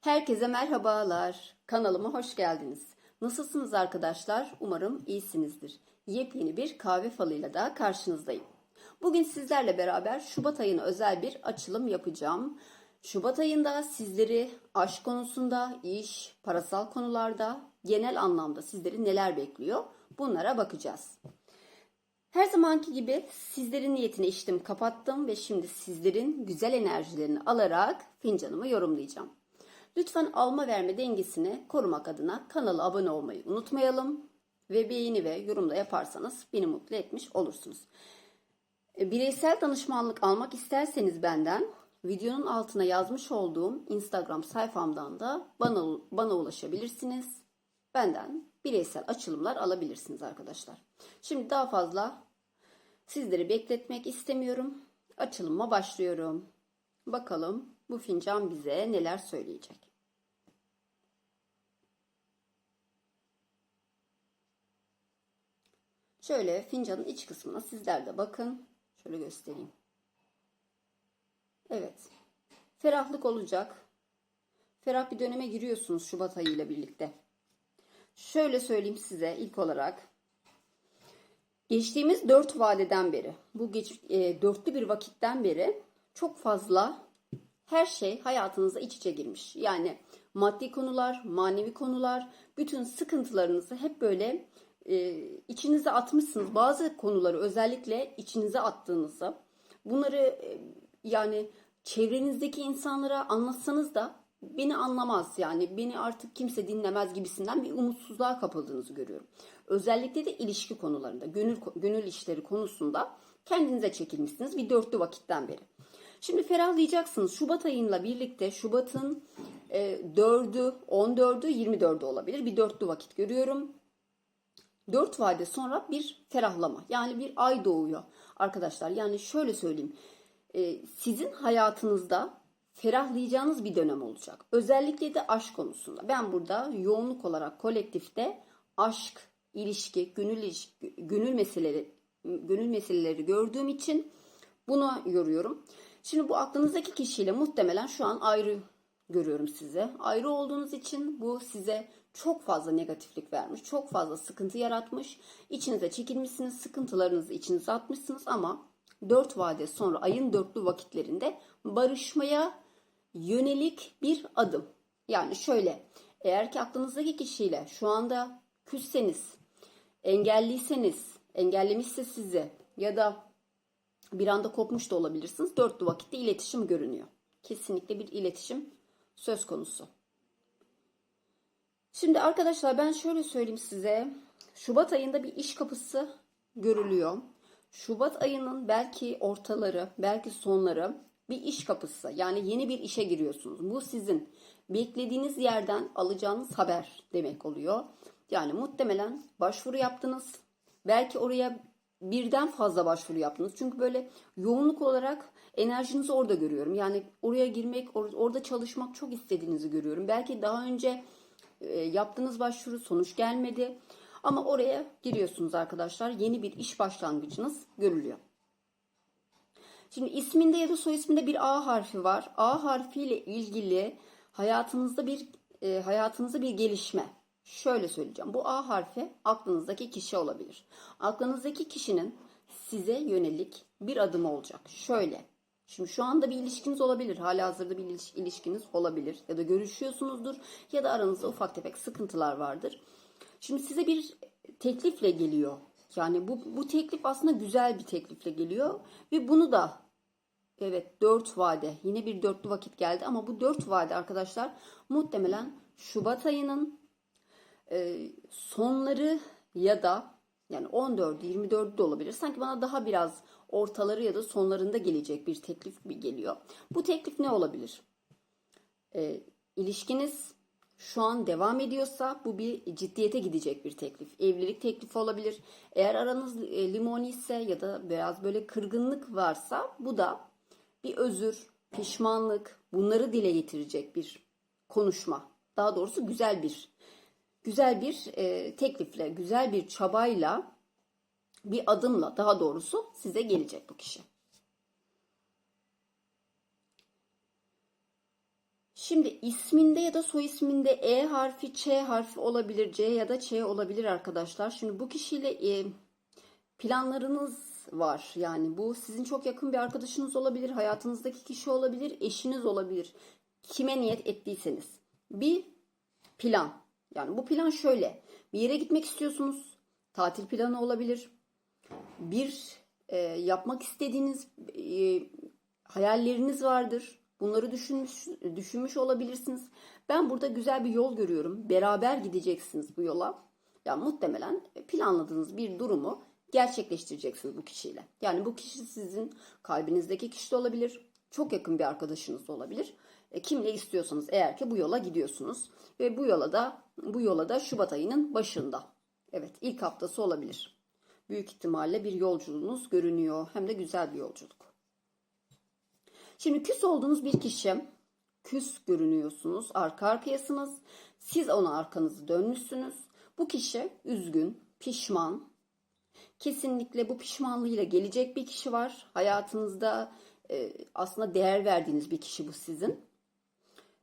Herkese merhabalar. Kanalıma hoş geldiniz. Nasılsınız arkadaşlar? Umarım iyisinizdir. Yepyeni bir kahve falıyla daha karşınızdayım. Bugün sizlerle beraber Şubat ayına özel bir açılım yapacağım. Şubat ayında sizleri aşk konusunda, iş, parasal konularda, genel anlamda sizleri neler bekliyor? Bunlara bakacağız. Her zamanki gibi sizlerin niyetini içtim, kapattım ve şimdi sizlerin güzel enerjilerini alarak fincanımı yorumlayacağım. Lütfen alma verme dengesini korumak adına kanala abone olmayı unutmayalım ve beğeni ve yorumda yaparsanız beni mutlu etmiş olursunuz. E, Bireysel danışmanlık almak isterseniz benden videonun altına yazmış olduğum Instagram sayfamdan da bana bana ulaşabilirsiniz. Benden bireysel açılımlar alabilirsiniz arkadaşlar. Şimdi daha fazla sizleri bekletmek istemiyorum. Açılıma başlıyorum. Bakalım bu fincan bize neler söyleyecek. Şöyle fincanın iç kısmına sizler de bakın. Şöyle göstereyim. Evet. Ferahlık olacak. Ferah bir döneme giriyorsunuz Şubat ayı ile birlikte. Şöyle söyleyeyim size ilk olarak. Geçtiğimiz dört vadeden beri, bu geç, e, dörtlü bir vakitten beri çok fazla her şey hayatınıza iç içe girmiş. Yani maddi konular, manevi konular, bütün sıkıntılarınızı hep böyle e, içinize atmışsınız. Bazı konuları özellikle içinize attığınızı, bunları e, yani çevrenizdeki insanlara anlatsanız da beni anlamaz yani beni artık kimse dinlemez gibisinden bir umutsuzluğa kapıldığınızı görüyorum. Özellikle de ilişki konularında, gönül, gönül işleri konusunda kendinize çekilmişsiniz bir dörtlü vakitten beri. Şimdi ferahlayacaksınız. Şubat ayıyla birlikte Şubat'ın e, 4'ü, 14'ü, 24'ü olabilir. Bir dörtlü vakit görüyorum. 4 vade sonra bir ferahlama. Yani bir ay doğuyor arkadaşlar. Yani şöyle söyleyeyim. E, sizin hayatınızda ferahlayacağınız bir dönem olacak. Özellikle de aşk konusunda. Ben burada yoğunluk olarak kolektifte aşk, ilişki, gönül ilişki, gönül meseleleri gönül meseleleri gördüğüm için buna yoruyorum. Şimdi bu aklınızdaki kişiyle muhtemelen şu an ayrı görüyorum size. Ayrı olduğunuz için bu size çok fazla negatiflik vermiş, çok fazla sıkıntı yaratmış. İçinize çekilmişsiniz, sıkıntılarınızı içinize atmışsınız ama 4 vade sonra ayın dörtlü vakitlerinde barışmaya yönelik bir adım. Yani şöyle eğer ki aklınızdaki kişiyle şu anda küsseniz, engelliyseniz, engellemişse sizi ya da bir anda kopmuş da olabilirsiniz. Dörtlü vakitte iletişim görünüyor. Kesinlikle bir iletişim söz konusu. Şimdi arkadaşlar ben şöyle söyleyeyim size. Şubat ayında bir iş kapısı görülüyor. Şubat ayının belki ortaları, belki sonları bir iş kapısı. Yani yeni bir işe giriyorsunuz. Bu sizin beklediğiniz yerden alacağınız haber demek oluyor. Yani muhtemelen başvuru yaptınız. Belki oraya birden fazla başvuru yaptınız. Çünkü böyle yoğunluk olarak enerjinizi orada görüyorum. Yani oraya girmek, or- orada çalışmak çok istediğinizi görüyorum. Belki daha önce e, yaptığınız başvuru sonuç gelmedi. Ama oraya giriyorsunuz arkadaşlar. Yeni bir iş başlangıcınız görülüyor. Şimdi isminde ya da soy isminde bir A harfi var. A harfiyle ilgili hayatınızda bir e, hayatınızda bir gelişme. Şöyle söyleyeceğim. Bu A harfi aklınızdaki kişi olabilir. Aklınızdaki kişinin size yönelik bir adım olacak. Şöyle. Şimdi şu anda bir ilişkiniz olabilir. Hala hazırda bir iliş- ilişkiniz olabilir. Ya da görüşüyorsunuzdur. Ya da aranızda ufak tefek sıkıntılar vardır. Şimdi size bir teklifle geliyor. Yani bu, bu teklif aslında güzel bir teklifle geliyor. Ve bunu da evet dört vade yine bir dörtlü vakit geldi ama bu dört vade arkadaşlar muhtemelen Şubat ayının sonları ya da yani 14'ü 24'ü de olabilir. Sanki bana daha biraz ortaları ya da sonlarında gelecek bir teklif bir geliyor. Bu teklif ne olabilir? E, ilişkiniz şu an devam ediyorsa bu bir ciddiyete gidecek bir teklif. Evlilik teklifi olabilir. Eğer aranız e, limoni ise ya da biraz böyle kırgınlık varsa bu da bir özür, pişmanlık bunları dile getirecek bir konuşma. Daha doğrusu güzel bir güzel bir e, teklifle, güzel bir çabayla, bir adımla daha doğrusu size gelecek bu kişi. Şimdi isminde ya da soy isminde E harfi, Ç harfi olabilir, C ya da Ç olabilir arkadaşlar. Şimdi bu kişiyle e, planlarınız var. Yani bu sizin çok yakın bir arkadaşınız olabilir, hayatınızdaki kişi olabilir, eşiniz olabilir. Kime niyet ettiyseniz. Bir plan. Yani bu plan şöyle. Bir yere gitmek istiyorsunuz. Tatil planı olabilir. Bir e, yapmak istediğiniz e, hayalleriniz vardır. Bunları düşünmüş düşünmüş olabilirsiniz. Ben burada güzel bir yol görüyorum. Beraber gideceksiniz bu yola. Ya muhtemelen planladığınız bir durumu gerçekleştireceksiniz bu kişiyle. Yani bu kişi sizin kalbinizdeki kişi de olabilir. Çok yakın bir arkadaşınız da olabilir. E, kimle istiyorsanız eğer ki bu yola gidiyorsunuz ve bu yola da bu yola da Şubat ayının başında. Evet, ilk haftası olabilir. Büyük ihtimalle bir yolculuğunuz görünüyor. Hem de güzel bir yolculuk. Şimdi küs olduğunuz bir kişi, küs görünüyorsunuz, arka arkayasınız. Siz ona arkanızı dönmüşsünüz. Bu kişi üzgün, pişman. Kesinlikle bu pişmanlığıyla gelecek bir kişi var. Hayatınızda e, aslında değer verdiğiniz bir kişi bu sizin.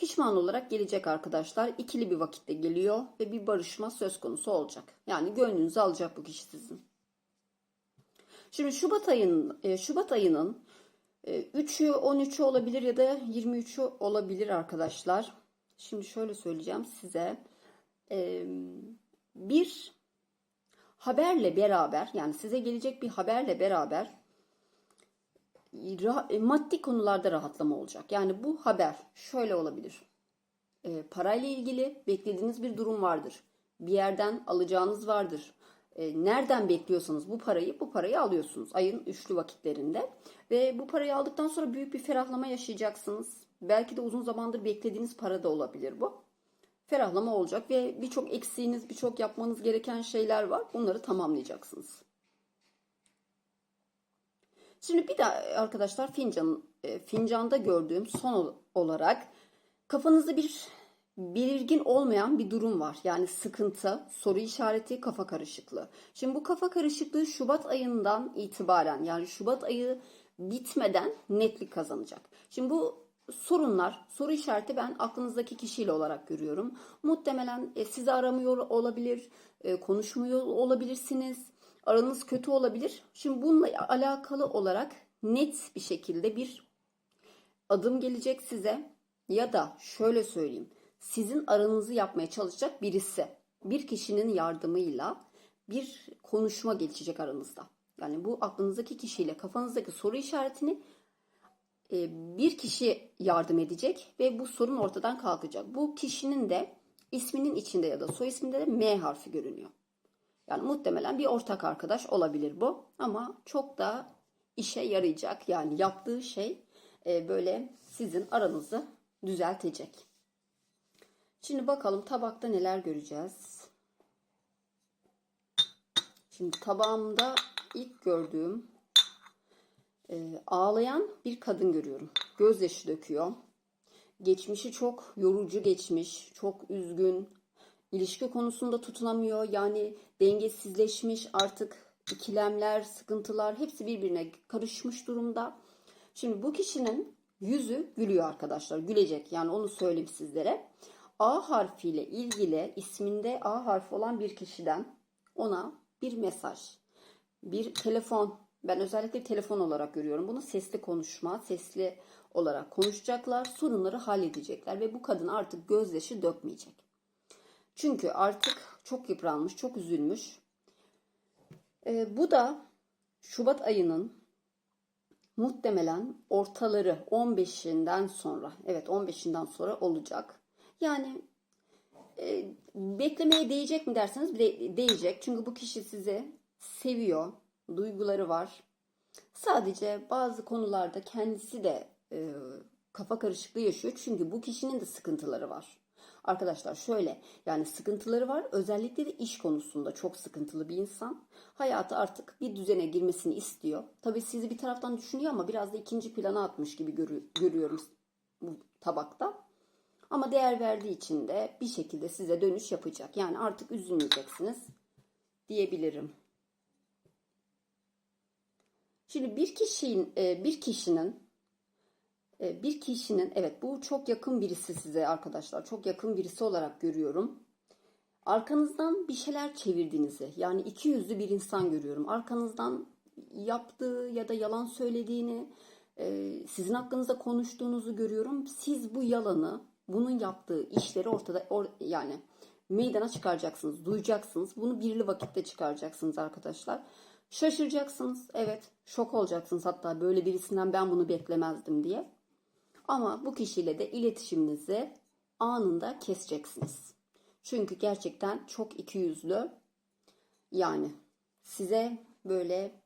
Pişman olarak gelecek arkadaşlar. İkili bir vakitte geliyor ve bir barışma söz konusu olacak. Yani gönlünüzü alacak bu kişi sizin. Şimdi Şubat ayının e, Şubat ayının 3'ü 13'ü olabilir ya da 23'ü olabilir arkadaşlar. Şimdi şöyle söyleyeceğim size. E, Bir haberle beraber yani size gelecek bir haberle beraber e, maddi konularda rahatlama olacak. Yani bu haber şöyle olabilir. E, parayla ilgili beklediğiniz bir durum vardır. Bir yerden alacağınız vardır. E, nereden bekliyorsanız bu parayı bu parayı alıyorsunuz ayın üçlü vakitlerinde ve bu parayı aldıktan sonra büyük bir ferahlama yaşayacaksınız. Belki de uzun zamandır beklediğiniz para da olabilir bu. Ferahlama olacak ve birçok eksiğiniz, birçok yapmanız gereken şeyler var. Bunları tamamlayacaksınız. Şimdi bir de arkadaşlar fincan e, fincanda gördüğüm son ol- olarak kafanızda bir belirgin olmayan bir durum var. Yani sıkıntı, soru işareti, kafa karışıklığı. Şimdi bu kafa karışıklığı Şubat ayından itibaren yani Şubat ayı bitmeden netlik kazanacak. Şimdi bu sorunlar, soru işareti ben aklınızdaki kişiyle olarak görüyorum. Muhtemelen e, sizi aramıyor olabilir, e, konuşmuyor olabilirsiniz. Aranız kötü olabilir. Şimdi bununla alakalı olarak net bir şekilde bir adım gelecek size ya da şöyle söyleyeyim. Sizin aranızı yapmaya çalışacak birisi. Bir kişinin yardımıyla bir konuşma gelişecek aranızda. Yani bu aklınızdaki kişiyle kafanızdaki soru işaretini e, bir kişi yardım edecek ve bu sorun ortadan kalkacak. Bu kişinin de isminin içinde ya da soy isminde de M harfi görünüyor. Yani muhtemelen bir ortak arkadaş olabilir bu ama çok da işe yarayacak. Yani yaptığı şey e, böyle sizin aranızı düzeltecek. Şimdi bakalım tabakta neler göreceğiz. Şimdi tabağımda ilk gördüğüm e, ağlayan bir kadın görüyorum. Gözyaşı döküyor. Geçmişi çok yorucu geçmiş, çok üzgün. İlişki konusunda tutunamıyor. Yani dengesizleşmiş artık ikilemler, sıkıntılar hepsi birbirine karışmış durumda. Şimdi bu kişinin yüzü gülüyor arkadaşlar. Gülecek. Yani onu söyleyeyim sizlere. A harfiyle ilgili isminde A harfi olan bir kişiden ona bir mesaj, bir telefon, ben özellikle telefon olarak görüyorum. Bunu sesli konuşma, sesli olarak konuşacaklar, sorunları halledecekler ve bu kadın artık gözyaşı dökmeyecek. Çünkü artık çok yıpranmış, çok üzülmüş. Ee, bu da Şubat ayının muhtemelen ortaları 15'inden sonra, evet 15'inden sonra olacak. Yani e, beklemeye değecek mi derseniz de, değecek. Çünkü bu kişi sizi seviyor, duyguları var. Sadece bazı konularda kendisi de e, kafa karışıklığı yaşıyor. Çünkü bu kişinin de sıkıntıları var. Arkadaşlar şöyle yani sıkıntıları var. Özellikle de iş konusunda çok sıkıntılı bir insan. Hayatı artık bir düzene girmesini istiyor. Tabii sizi bir taraftan düşünüyor ama biraz da ikinci plana atmış gibi görü- görüyorum bu tabakta. Ama değer verdiği için de bir şekilde size dönüş yapacak. Yani artık üzülmeyeceksiniz diyebilirim. Şimdi bir kişinin bir kişinin E, bir kişinin evet bu çok yakın birisi size arkadaşlar. Çok yakın birisi olarak görüyorum. Arkanızdan bir şeyler çevirdiğinizi yani iki yüzlü bir insan görüyorum. Arkanızdan yaptığı ya da yalan söylediğini, e, sizin hakkınızda konuştuğunuzu görüyorum. Siz bu yalanı, bunun yaptığı işleri ortada or, yani meydana çıkaracaksınız, duyacaksınız. Bunu birli vakitte çıkaracaksınız arkadaşlar. Şaşıracaksınız. Evet, şok olacaksınız hatta böyle birisinden ben bunu beklemezdim diye. Ama bu kişiyle de iletişiminizi anında keseceksiniz. Çünkü gerçekten çok ikiyüzlü. Yani size böyle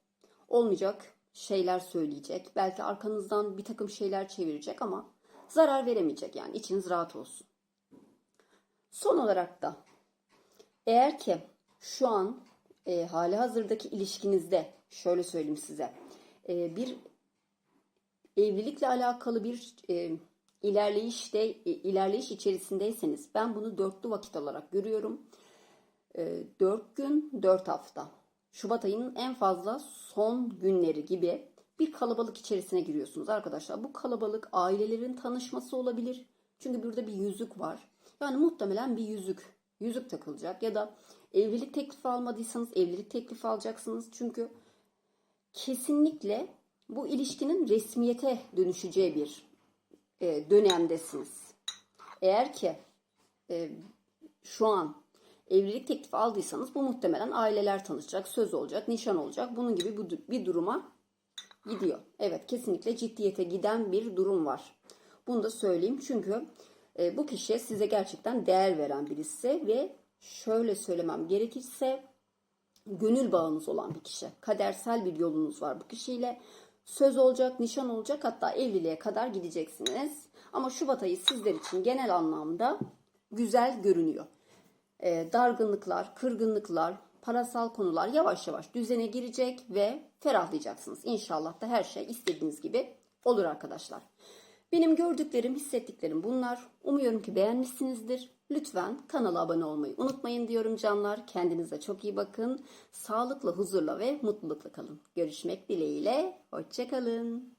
olmayacak şeyler söyleyecek. Belki arkanızdan bir takım şeyler çevirecek ama zarar veremeyecek. Yani içiniz rahat olsun. Son olarak da eğer ki şu an e, hali hazırdaki ilişkinizde şöyle söyleyeyim size e, bir evlilikle alakalı bir e, ilerleyişte e, ilerleyiş içerisindeyseniz ben bunu dörtlü vakit olarak görüyorum. E, dört gün, dört hafta. Şubat ayının en fazla son günleri gibi bir kalabalık içerisine giriyorsunuz arkadaşlar. Bu kalabalık ailelerin tanışması olabilir. Çünkü burada bir yüzük var. Yani muhtemelen bir yüzük, yüzük takılacak ya da evlilik teklifi almadıysanız evlilik teklifi alacaksınız. Çünkü kesinlikle bu ilişkinin resmiyete dönüşeceği bir e, dönemdesiniz. Eğer ki e, şu an evlilik teklifi aldıysanız bu muhtemelen aileler tanışacak, söz olacak, nişan olacak. Bunun gibi bir duruma gidiyor. Evet kesinlikle ciddiyete giden bir durum var. Bunu da söyleyeyim çünkü e, bu kişi size gerçekten değer veren birisi ve şöyle söylemem gerekirse gönül bağınız olan bir kişi. Kadersel bir yolunuz var bu kişiyle. Söz olacak, nişan olacak hatta evliliğe kadar gideceksiniz. Ama Şubat ayı sizler için genel anlamda güzel görünüyor. Ee, dargınlıklar, kırgınlıklar, parasal konular yavaş yavaş düzene girecek ve ferahlayacaksınız. İnşallah da her şey istediğiniz gibi olur arkadaşlar. Benim gördüklerim, hissettiklerim bunlar. Umuyorum ki beğenmişsinizdir. Lütfen kanala abone olmayı unutmayın diyorum canlar. Kendinize çok iyi bakın. Sağlıkla, huzurla ve mutlulukla kalın. Görüşmek dileğiyle. Hoşçakalın.